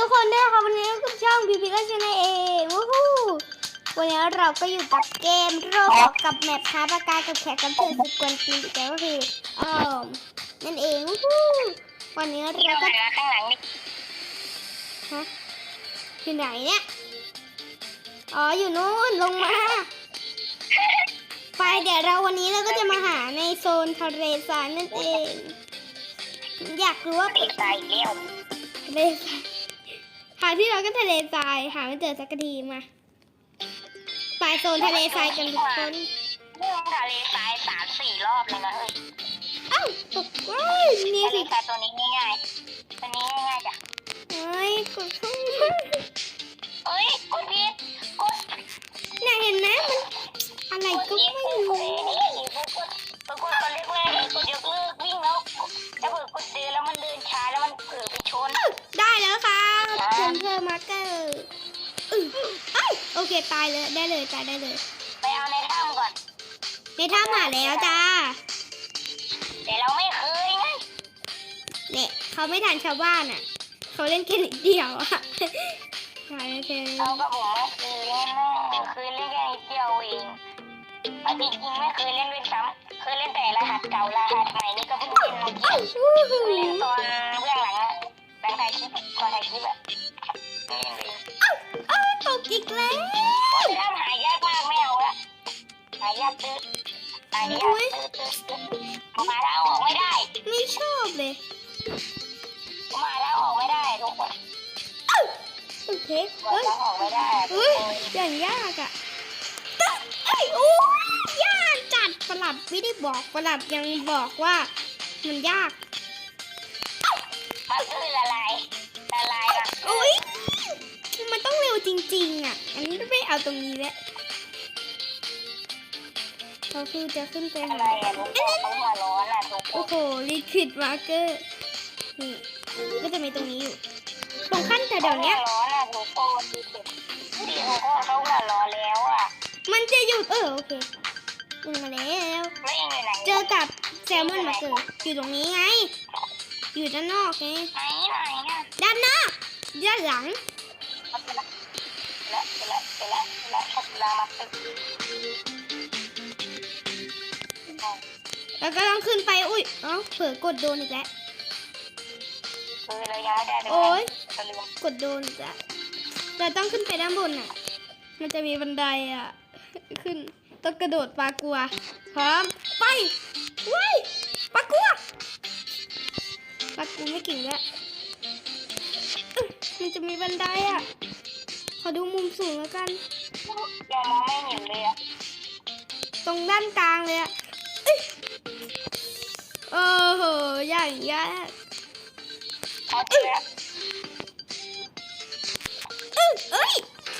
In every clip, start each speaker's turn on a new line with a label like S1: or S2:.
S1: ทุกคนด้วยค่ะวันนี้กับช่องพีพีก็ชนะเองวู้ฮู้วันนี้เราก็อยู่กับเกมโรบกับแมปท้าประกาศกับแขกรับเชิญสุดกวนตีนแต่ก็คือเอ่อนั่นเองวู้ฮู้วันนี้เรา
S2: เรา
S1: ก็
S2: หันมาข้างหลังนี่
S1: ฮะอยู่ไหนเนี่ยอ๋ออยู่นู้นลงมาไปเดี๋ยวเราวันนี้เราก็จะมาหาในโซนทะเลทรายนั่นเอง อยากรู้ว่า
S2: ติดใจเลี้ยว
S1: ทะเลทรายหา ที่เราก็ทะเลทรายหาไม่เจอสักทีมาไปโซนทะเลทรายกันทุกคน
S2: เรื่องทะเลทรายสามสี่รอบเลยนะเฮ้ย
S1: เอ้าตกเว้ยนี่
S2: ทะเล
S1: สิ
S2: ทรายตัวนี้ง่ายๆตัวนี้ง่ายๆจ้ะ
S1: เฮ้ยกดเข้ามา
S2: เอ้ยกดผิดกด
S1: น่ะเห็นไหมมันอะไร
S2: กด
S1: ก็
S2: ผิด
S1: ไม่
S2: ก
S1: รู้
S2: เค
S1: ตายเลยได้เลยตายได้เลย
S2: ไปเอาในถ้ำก่อน
S1: ในถ้ำหาแล้วจ้า
S2: แต่เราไม่เคยไง
S1: เนี่ยเขาไม่ทันชาวบ้านอะ เขาเล่นแค่นิดเดียวอะหายไปเลย
S2: เราก็บอกว่าเคยเล่นนะเคยเล่นแค่นิดเดียวเองเอาจริงๆไม่เคยเล่นด้วยซ้ำเคยเล่นแต่รหัสเก่ารหัสใหม่นี่ก็เพิ่งเล่นเมื่อกี้
S1: วู้ฮู้
S2: เล่นตอนเบื้องหลังอะหลังถ่ายคลิปก่อนถ่ายคลิปอะเล่นเลย
S1: อีกแล้ว
S2: ถ้าหายากมากไม่เอาละหายากตื้อหายากตื้อตื้อตื้อมาแล้วออกไม่ได้
S1: ไม่ชอบเลย
S2: มาแล้วออกไม่ได้ทุกคน
S1: โอเค
S2: มา
S1: เฮ้ย
S2: แล้วออกไม่ได้
S1: เฮ้ยอย่างยากอะเอ้ยโอ้ยยากจัดประหลัดไม่ได้บอกประหลัดยังบอกว่ามันยาก จริงๆอะ อันนี้ไม่เอาตรงนี้แหละเขาคือจะขึ้นไป
S2: อะไร
S1: หา
S2: อะทุกคนเขาหัวร้อนอะทุกค
S1: โอ้
S2: น
S1: โหลิควิดมาร์เกอร์นี่ก็จะมีตรงนี้อยู่ ตรงขั้นแถวๆเนี้ย
S2: ร้อนอะทุกคนดีทุกคนเขาหัวร้อนแล้วอะ
S1: มันจะหยุดเออโอเคลงมาแล้ว
S2: ไม่ยังอยู่ไหน
S1: เจอกับแซลมอนมาเกิดอยู่ตรงนี้ไง อยู่ด้านนอกไง
S2: ไหนไหนอะ
S1: ด้านนอกด้านหลัง
S2: เอาไปละไปละไปละไปละไปละเวลามาตึก
S1: แล้วก็ต้องขึ้นไปอุ้ยเอ้าเผลอกดโดนอีกแล้ว
S2: คือเรายังไม่ได้เลย
S1: โอ๊ย
S2: จะลืม
S1: กดโดนอีกแล้วเราต้องขึ้นไปด้านบนอะ มันจะมีบันไดอะ ขึ้นต้องกระโดดปลากลัวพร้อมไปเว้ยปลากลัวปลากูไม่เก่งแล้วอึ๊ะมันจะมีบันไดอะ ขอดูมุมสูงแล้วกัน
S2: ยังมองไม่เห็นเลยอะ
S1: ตรงด้านกลางเลยอะเอ้ยโอ้โหอย่างยาก
S2: เอาเจอแล้ว
S1: เอ้ยเอ้ย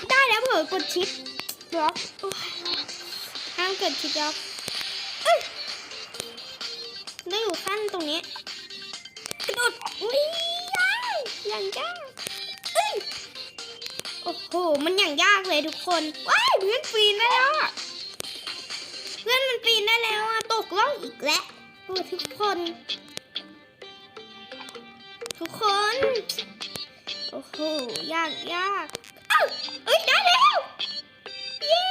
S1: ได้แล้วเผลอกดชิปบล็อกโอ้ยห้ามกดชิปบล็อกเอ้ยได้อยู่ขั้นตรงนี้กระโดดอุ้ยยากอย่างยากเอ้ย โอ้โหมันอย่างยากเลยทุกคนว้ายเพื่อนปีนได้แล้วอะเพื่อนมันปีนได้แล้วอะตกล่องอีกแล้วโอ้ทุกคน ทุกคน โอ้โหยากยากเอ้าเอ้ยได้แล้วเย้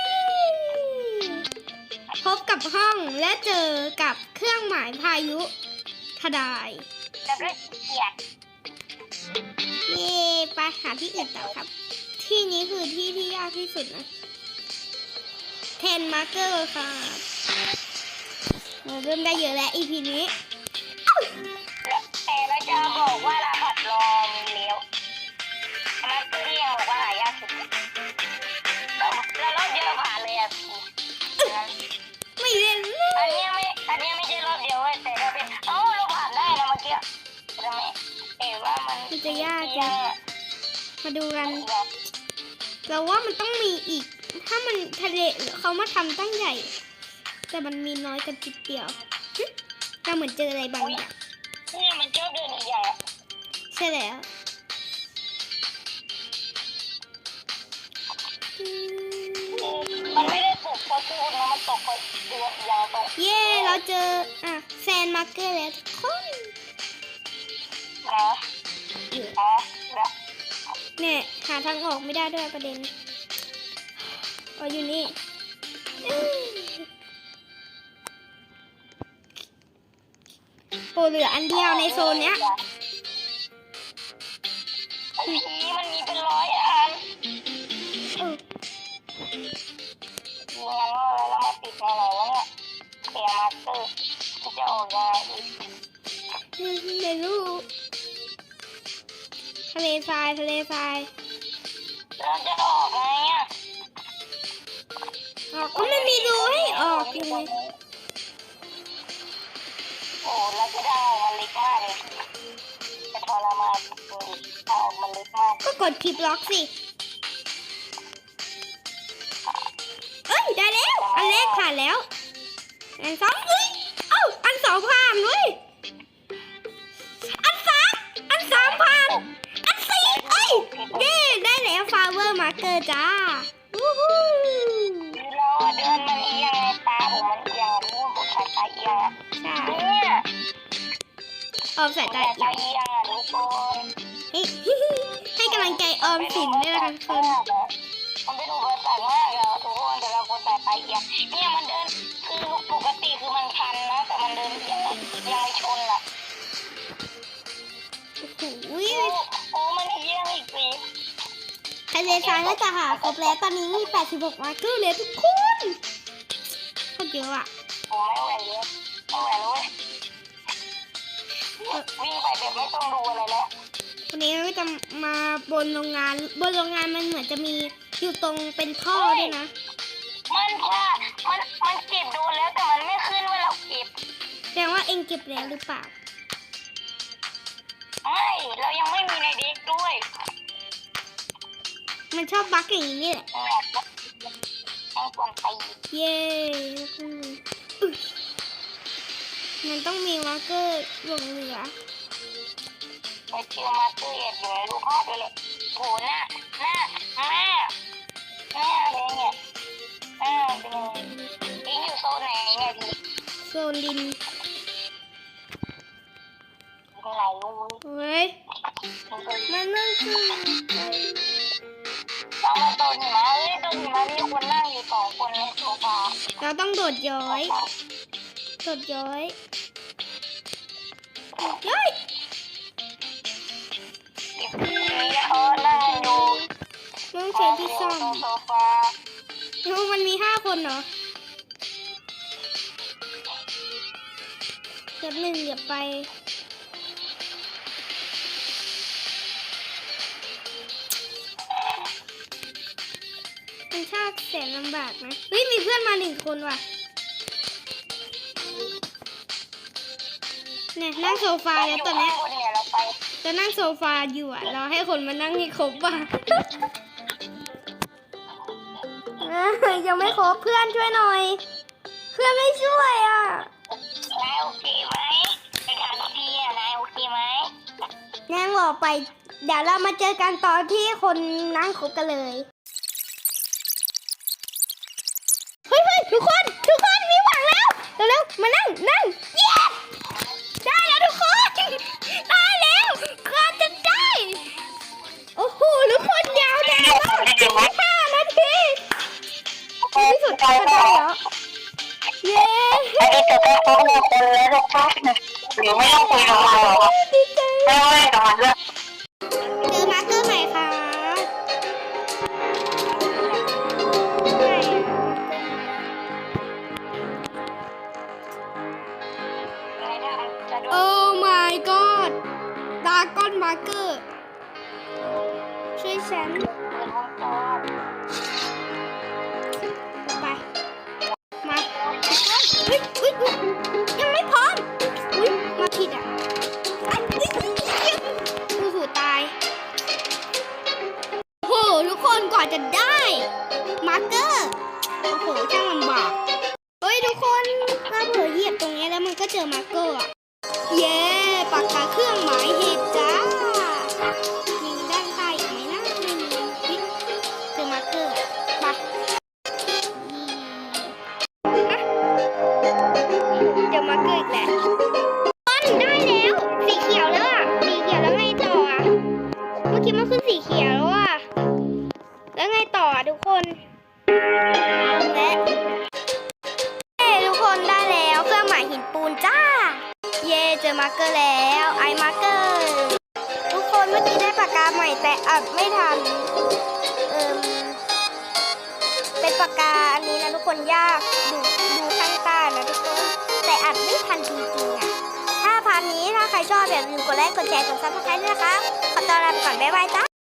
S1: พบกับห้องและเจอกับเครื่องหมายพายุทดาย
S2: แล้วก็เกียด
S1: เย้ไปหาที่อื่นต่อครับ ที่นี้คือที่ที่ยากที่สุดนะเทนมาร์เกอร์ครับเราเริ่มได้เยอะแล้ว EP นี้
S2: แต่เราจะบอกว่ารหัสรอมีแล้วอันนั้นคือที่ยังบอกว่าหายากสุดแล้วแล้วรอบเดียวผ่านเลยอะพี่อันนั้น
S1: ไม่เล่นเล
S2: อัน
S1: ย
S2: เนี้ยไม่อันเนี้ยไม่ใช่รอบเดียวเว้ยแต่เราเป็นเอ้าเราผ่านได้นะเมื่อกี้ทำไมเอ๋ว่ามัน
S1: มันจะยาก
S2: ยั
S1: จัง
S2: งอะ
S1: มาดูกัน
S2: อีกแบบ
S1: เราว่ามันต้องมีอีก ถ้ามันทะเลเขามาทำตั้งใหญ่ แต่มันมีน้อยกันจิดเดียวหึเราเหมือนเจออะไรบางอย่าง
S2: เนี่ยมันชอบเดินอีกอย่างอะ
S1: ใช่แล้ว
S2: มันไม่ได้ตกเพราะพูดนะมันตกเพราะเดือดยาวตก
S1: เย้เราเจออะแซนมาร์เกอร์แล้วทุกคน
S2: นะ
S1: เออ
S2: นะนะ
S1: เนี่ยหาทางออกไม่ได้ด้วยประเด็นอ๋ออยู่นี่อื้อโอ้เหลืออันเดียวในโซนเนี้ย
S2: ผีมันมีเป็นร้อยอัน
S1: เออ
S2: มีงานว่าแล้วเรามาปิดในไหนวะเนี่ยเสียมาสเตอร์มันจะออกยังไงอีก
S1: ไม่รู้ทะเลทรายทะเลทราย
S2: เราจะออกไงอะ
S1: ออกก็ไม่มีรูให้ออกยังไง
S2: โอ้แล้วจะได้ออกมันเล็กมากเลยจะทรมานจริงๆถ้าออกมันเล็กมาก
S1: ก็กดคลิปล็อกสิเอ้ยได้แล้ว อันแรกผ่านแล้ว อันสองเอ้ยเอ้าอันสองผ่านด้วย มาร์เกอร์จ้าวู้ฮู้
S2: คือเราอะเดินมันเอียงไงตาผมมันเอียงรู้ว่าผมสายตาเอียงอะ
S1: ใช่
S2: เนี่ย
S1: ออมสายตา
S2: สาย
S1: อี
S2: ตากเอียงอะทุกคน
S1: เฮ้ยให้กำลังใจออมสินด้วยนะคะทุกคน
S2: มันเป็นอุปสรรคมากอะทุกคนแต่เราคนสายตาเอียงเนี่ยมันเดินคือปกติคือมันพันนะแต่มันเดินเอียงเอียงไม่ชนอะ
S1: โอ้โห
S2: โอ้โอ้มันเอียงอีกสิ
S1: ทะ เลทรายก็จะหาครบแล้วตอนนี้มี 86มาร์เกอร์เลยทุกคนโคตรเยอะอะ
S2: ผมไม่ไหวเลยไม่ไหวแล้วเว้ยวิ่งไปแบบไม่ต้องดูอะไรแล้ว
S1: วันนี้เราก็จะมาบนโรงงาน บนโรงงานมันเหมือนจะมีอยู่ตรงเป็นท่อด้วยนะ
S2: มันพลาดมันมันเก็บโดนแล้วแต่มันไม่ขึ้นว่าเราเก็บ
S1: แสดงว่าเองเก็บแล้วหรือเปล่า
S2: ไม่ เรายังไม่มีในเด็กด้วย
S1: มันชอบบั๊กอย่างนี้แหละเย้มันต้องมีมาร์เกอร์หลงเหลือ
S2: ไปเชื่อมาร์เตอร์เอ็ดอยู่ในรูปภาพเลยแหละโหน้าหน้าหน้าหน้าเลยเนี่ยหน้าเป็นยังไงอิงอยู่โซนไหนเนี่ยพี่
S1: โซนดิน
S2: มีหลายรู
S1: เว้ยมันนั่งคือ
S2: อ้ยโซนหิมะมีคนนั่งอยู่สองคนในโซฟา
S1: เราต้องโดดย้อย โดดย้อยย้อย
S2: มีเขานั่งอยู่
S1: น้องใช้ที่ซ่อม
S2: โซฟา
S1: น้องมันมีห้าคนเหรอเดี๋ยวหนึ่งเดี๋ยวไป มันชอบแสนลำบากนะเฮ้ยมีเพื่อนมาหนึ่งคนว่ะเนี่ยนั่งโซฟาแล้วตอนเนี้ย
S2: ยู่ข้างบนเนี่ยเราไป
S1: จะนั่งโซฟาอยู่อะเราให้คนมานั่งให้ครบว่ะเอ้ยยังไม่ครบเพื่อนช่วยหน่อย เพื่อนไม่ช่วยอะ
S2: นายโอเคไหมไปถามพี่อะนายโอเคไหม
S1: นั่งรอไป เดี๋ยวเรามาเจอกันตอนที่คนนั่งครบกันเลย ทุกคนทุกคนมีหวังแล้วเร็วๆมานั่งนั่งเย้ได้แล้วทุกคนได้แล้วก็จะได้โอ้โหทุกคนยาวนานมากห้านาทีในที่สุดก็ได้แล้วเย้
S2: อันนี้จะได้ครบหนึ่งคนแล้วหรอกปะหรือไม่ต้องคุยกับมันหรอ
S1: ดีใจ
S2: ไม่ต้องเล่นกับมันด้วยา
S1: ก้อ
S2: น
S1: มาร์เกอร์ ช่วยฉัน ไป มาเฮ้ยเฮ้ยยังไม่พร้อมอุ้ยมาผิดอะอะเฮ้ยเฮ้ยเฮ้ยโอ้โหตายโอ้โหทุกคนกว่าจะได้ มาร์เกอร์ โอ้โหช่างลำบาก เฮ้ย ทุกคนถ้าเผลอเหยียบตรงนี้แล้วมันก็เจอมาร์เกอร์อะ เย้ปากกาเครื่องหมายเหตุ ร์กเกอร์แล้วไอมาร์กเกอร์ทุกคนเมื่อกี้ได้ปากกาใหม่แต่อัดไม่ทันเอิมเป็นปากกาอันนี้นะทุกคนยากดูดูข้างใต้นะทุกคนแต่อัดไม่ทันจริงๆอะถ้าพานนี้ถ้าใครชอบอย่าลืมกดไลค์กดแชร์กดซับสไครต์ด้วยนะคะขอตัวลาไปก่อนบ๊ายบายจ้า